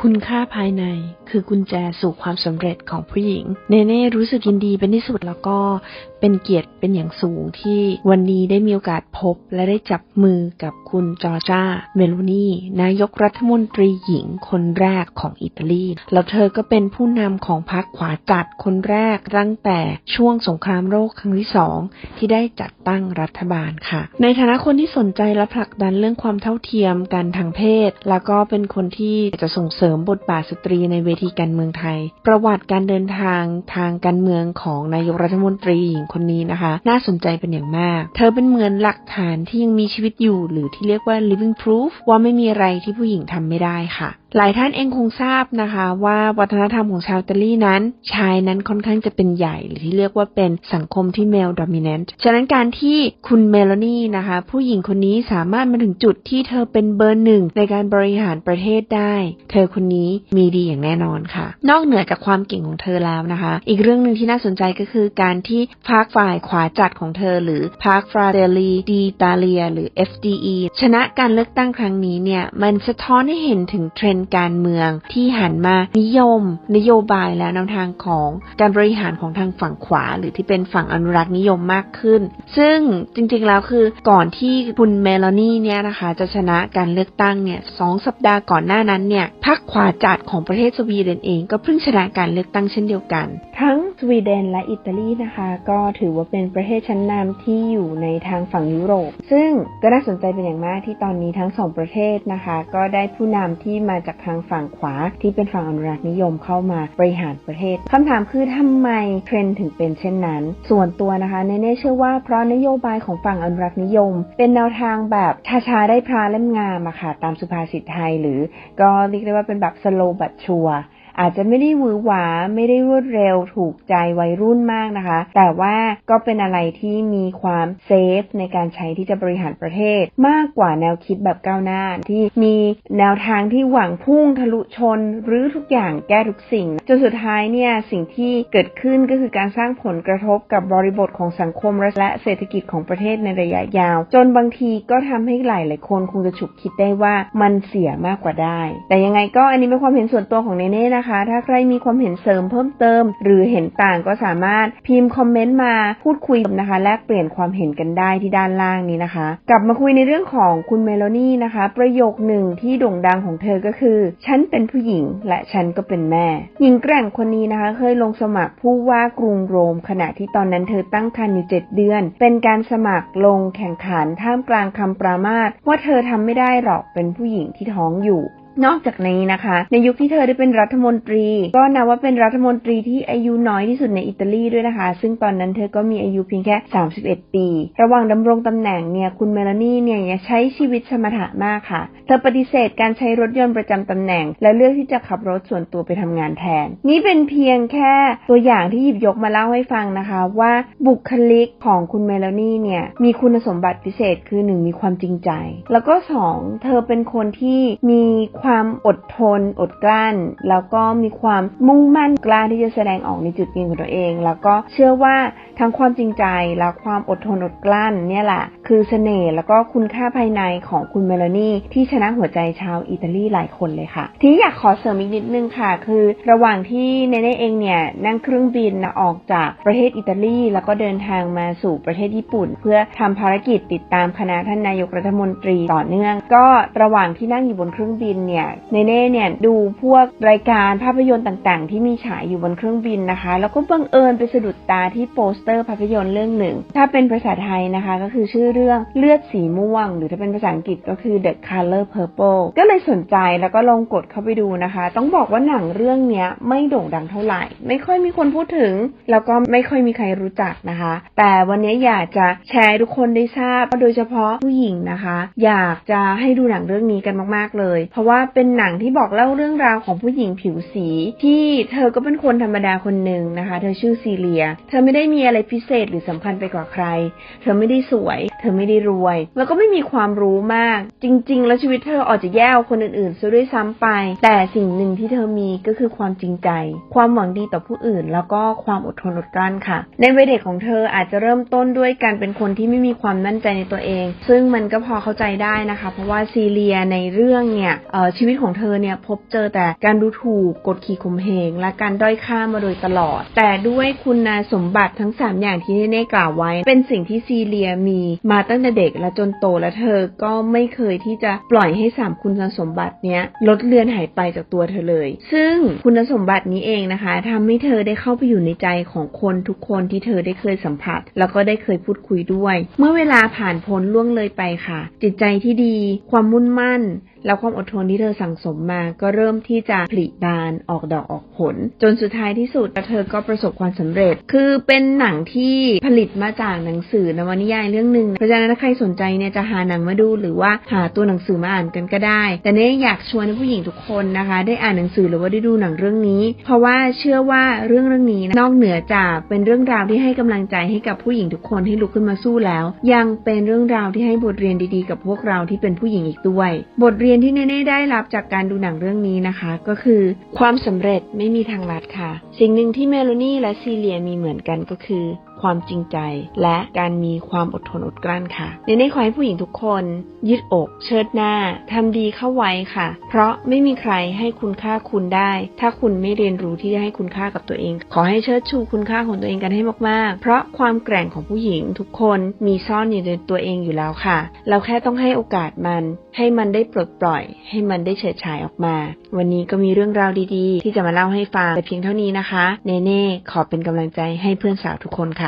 คุณค่าภายใน คือกุญแจสู่ความสำเร็จของผู้หญิง เนเน่รู้สึกยินดีเป็นที่สุดแล้วก็เป็นเกียรติเป็นอย่างสูงที่วันนี้ได้มีโอกาสพบ และได้จับมือกับคุณจอร์จาเมโลนีนายกรัฐมนตรีหญิงคนแรกของอิตาลี แล้วเธอก็เป็นผู้นำของพรรคขวาจัดคนแรกตั้งแต่ช่วงสงครามโลกครั้งที่สองที่ได้จัดตั้งรัฐบาลค่ะ ในฐานะคนที่สนใจและผลักดันเรื่องความเท่าเทียมกันทางเพศ แล้วก็เป็นคนที่จะส่งเสริมบทบาทสตรีในเวทีการเมืองไทย ประวัติการเดินทางทางการเมืองของนายกรัฐมนตรีหญิงคนนี้นะคะ น่าสนใจเป็นอย่างมาก เธอเป็นเหมือนหลักฐานที่ยังมีชีวิตอยู่ หรือที่เรียกว่า living proof ว่าไม่มีอะไรที่ผู้หญิงทำไม่ได้ค่ะหลายท่านเองคงทราบนะคะว่าวัฒนธรรมของชาวอิตาลีนั้น ชายนั้นค่อนข้างจะเป็นใหญ่ หรือที่เรียกว่าเป็นสังคมที่ male dominant ฉะนั้นการที่คุณเมโลนี่นะคะ ผู้หญิงคนนี้สามารถมาถึงจุดที่เธอเป็นเบอร์หนึ่งในการบริหารประเทศได้ เธอคนนี้มีดีอย่างแน่นอนค่ะ นอกเหนือจากความเก่งของเธอแล้วนะคะ อีกเรื่องหนึ่งที่น่าสนใจก็คือการที่พรรคฝ่ายขวาจัดของเธอ หรือพรรคฟราเดลีดีตาเลีย หรือ FDE ชนะการเลือกตั้งครั้งนี้เนี่ยมันสะท้อนให้เห็นถึงเทรนด์การเมืองที่หันมานิยม นโยบายและแนวทางของการบริหารของทางฝั่งขวา หรือที่เป็นฝั่งอนุรักษ์นิยมมากขึ้น ซึ่งจริงๆแล้วคือก่อนที่คุณเมลานีเนี่ยนะคะจะชนะการเลือกตั้งเนี่ยสองสัปดาห์ก่อนหน้านั้นเนี่ยพรรคขวาจัดของประเทศสวีเดนเองก็เพิ่งชนะการเลือกตั้งเช่นเดียวกัน ทั้ง สวีเดนและอิตาลีนะคะ ก็ถือว่าเป็นประเทศชั้นนำที่อยู่ในทางฝั่งยุโรป ซึ่งก็น่าสนใจเป็นอย่างมากที่ตอนนี้ทั้งสองประเทศนะคะ ก็ได้ผู้นำที่มาจากทางฝั่งขวาที่เป็นฝั่งอนุรักษ์นิยมเข้ามาบริหารประเทศคำถามคือทำไมเทรนด์ถึงเป็นเช่นนั้น ส่วนตัวนะคะเนเน่เชื่อว่าเพราะนโยบายของฝั่งอนุรักษ์นิยม เป็นแนวทางแบบช้าๆได้พราเล่มงามอะค่ะตามสุภาษิตไทย หรือก็เรียกได้ว่าเป็นแบบ slow but sure อาจจะไม่ได้หวือหวาไม่ได้รวดเร็วถูกใจวัยรุ่นมากนะคะ แต่ว่าก็เป็นอะไรที่มีความเซฟในการใช้ที่จะบริหารประเทศ มากกว่าแนวคิดแบบก้าวหน้าที่มีแนวทางที่หวังพุ่งทะลุชน หรือทุกอย่างแก้ทุกสิ่ง จนสุดท้ายเนี่ยสิ่งที่เกิดขึ้นก็คือการสร้างผลกระทบกับบริบทของสังคมและเศรษฐกิจของประเทศในระยะยาว จนบางทีก็ทำให้หลายหลายคนคงจะฉุกคิดได้ว่ามันเสียมากกว่าได้ แต่ยังไงก็อันนี้เป็นความเห็นส่วนตัวของเนเน่นะคะถ้าใครมีความเห็นเสริมเพิ่มเติม หรือเห็นต่างก็สามารถพิมพ์คอมเมนต์มาพูดคุยนะคะ แลกเปลี่ยนความเห็นกันได้ที่ด้านล่างนี้นะคะ กลับมาคุยในเรื่องของคุณเมโลนี่นะคะ ประโยคหนึ่งที่โด่งดังของเธอก็คือ ฉันเป็นผู้หญิงและฉันก็เป็นแม่ หญิงแกร่งคนนี้นะคะ เคยลงสมัครผู้ว่ากรุงโรม ขณะที่ตอนนั้นเธอตั้งครรภ์อยู่7เดือน เป็นการสมัครลงแข่งขันท่ามกลางคำปรามาสว่าเธอทำไม่ได้หรอกเป็นผู้หญิงที่ท้องอยู่ นอกจากนี้นะคะ ในยุคที่เธอได้เป็นรัฐมนตรี ก็นับว่าเป็นรัฐมนตรีที่อายุน้อยที่สุดในอิตาลีด้วยนะคะ ซึ่งตอนนั้นเธอก็มีอายุเพียงแค่ 31 ปี ระหว่างดำรงตำแหน่งเนี่ยคุณเมลานีเนี่ยใช้ชีวิตสมถะมากค่ะ เธอปฏิเสธการใช้รถยนต์ประจำตำแหน่ง และเลือกที่จะขับรถส่วนตัวไปทำงานแทน นี่เป็นเพียงแค่ตัวอย่างที่หยิบยกมาเล่าให้ฟังนะคะ ว่าบุคลิกของคุณเมลานีเนี่ยมีคุณสมบัติพิเศษคือหนึ่งมีความจริงใจ แล้วก็สองเธอเป็นคนที่มีความอดทน อดกลั้น แล้วก็มีความมุ่งมั่นกล้าที่จะแสดงออกในจุดยืนของตัวเอง แล้วก็เชื่อว่าทั้งความจริงใจและความอดทนอดกลั้นเนี่ยแหละ คือเสน่ห์แล้วก็คุณค่าภายในของคุณเมลานีที่ชนะหัวใจชาวอิตาลีหลายคนเลยค่ะ ทีนี้อยากขอเสริมอีกนิดนึงค่ะ คือระหว่างที่เนเน่เองเนี่ยนั่งเครื่องบินนะออกจากประเทศอิตาลี แล้วก็เดินทางมาสู่ประเทศญี่ปุ่น เพื่อทำภารกิจติดตามคณะท่านนายกรัฐมนตรีต่อเนื่อง ก็ระหว่างที่นั่งอยู่บนเครื่องบินเนี่ยเนเน่เนี่ยดูพวกรายการภาพยนตร์ต่างๆ ที่มีฉายอยู่บนเครื่องบินนะคะ แล้วก็บังเอิญไปสะดุดตาที่โปสเตอร์ภาพยนตร์เรื่องหนึ่ง ถ้าเป็นภาษาไทยนะคะก็คือชื่อเรื่องเลือดสีม่วง หรือถ้าเป็นภาษาอังกฤษก็คือ The Color Purple ก็เลยสนใจแล้วก็ลองกดเข้าไปดูนะคะ ต้องบอกว่าหนังเรื่องนี้ไม่โด่งดังเท่าไหร่ ไม่ค่อยมีคนพูดถึง แล้วก็ไม่ค่อยมีใครรู้จักนะคะ แต่วันนี้อยากจะแชร์ทุกคนได้ทราบ โดยเฉพาะผู้หญิงนะคะ อยากจะให้ดูหนังเรื่องนี้กันมากๆเลย เพราะว่าเป็นหนังที่บอกเล่าเรื่องราวของผู้หญิงผิวสี ที่เธอก็เป็นคนธรรมดาคนหนึ่งนะคะ เธอชื่อซีเลีย เธอไม่ได้มีอะไรพิเศษหรือสำคัญไปกว่าใคร เธอไม่ได้สวย เธอไม่ได้รวย แล้วก็ไม่มีความรู้มาก จริง ๆ แล้วชีวิตเธอออกจะแย่กว่าคนอื่นๆซะด้วยซ้ำไป แต่สิ่งหนึ่งที่เธอมีก็คือความจริงใจ ความหวังดีต่อผู้อื่น แล้วก็ความอดทนอดกลั้นค่ะ ในวัยเด็กของเธออาจจะเริ่มต้นด้วยการเป็นคนที่ไม่มีความมั่นใจในตัวเอง ซึ่งมันก็พอเข้าใจได้นะคะ เพราะว่าซีเลียในเรื่องเนี่ยชีวิตของเธอเนี่ยพบเจอแต่การดูถูกกดขี่ข่มเหงและการด้อยค่ามาโดยตลอด แต่ด้วยคุณสมบัติทั้ง 3 อย่างที่เน่ๆกล่าวไว้ เป็นสิ่งที่ซีเลียมีมาตั้งแต่เด็กและจนโตและเธอก็ไม่เคยที่จะปล่อยให้สามคุณสมบัติเนี้ยลดเลือนหายไปจากตัวเธอเลย ซึ่งคุณสมบัตินี้เองนะคะทำให้เธอได้เข้าไปอยู่ในใจของคนทุกคนที่เธอได้เคยสัมผัส แล้วก็ได้เคยพูดคุยด้วย เมื่อเวลาผ่านพ้นล่วงเลยไปค่ะ จิตใจที่ดี ความมุ่นมั่นแล้วความอดทนที่เธอสั่งสมมาก็เริ่มที่จะผลิบานออกดอกออกผล จนสุดท้ายที่สุดเธอก็ประสบความสำเร็จ คือเป็นหนังที่ผลิตมาจากหนังสือนวนิยายเรื่องหนึ่งเพราะฉะนั้นถ้าใครสนใจเนี่ยจะหาหนังมาดูหรือว่าหาตัวหนังสือมาอ่านกันก็ได้ แต่เนี่ยอยากชวนผู้หญิงทุกคนนะคะ ได้อ่านหนังสือหรือว่าได้ดูหนังเรื่องนี้ เพราะว่าเชื่อว่าเรื่องเรื่องนี้นอกเหนือจากเป็นเรื่องราวที่ให้กำลังใจให้กับผู้หญิงทุกคนให้ลุกขึ้นมาสู้แล้ว ยังเป็นเรื่องราวที่ให้บทเรียนดีๆ กับพวกเราที่เป็นผู้หญิงอีกด้วย บทเรียนที่เน่ๆได้รับจากการดูหนังเรื่องนี้นะคะ ก็คือความสำเร็จไม่มีทางลัดค่ะ สิ่งหนึ่งที่เมโลนี่และซีเลียมีเหมือนกันก็คือ ความจริงใจ และการมีความอดทนอดกลั้นค่ะในในขอให้ผู้หญิงทุกคนยืดอกเชิดหน้าทำดีเข้าไว้ค่ะ เพราะไม่มีใครให้คุณค่าคุณได้ ถ้าคุณไม่เรียนรู้ที่จะให้คุณค่ากับตัวเอง ขอให้เชิดชูคุณค่าของตัวเองกันให้มากๆ เพราะความแกร่งของผู้หญิงทุกคนมีซ่อนอยู่ในตัวเองอยู่แล้วค่ะ เราแค่ต้องให้โอกาสมัน ให้มันได้ปลดปล่อย ให้มันได้เฉิดฉายออกมา วันนี้ก็มีเรื่องราวดีๆ ที่จะมาเล่าให้ฟังแต่เพียงเท่านี้นะคะ เนเน่ขอเป็นกำลังใจให้เพื่อนสาวทุกคนค่ะ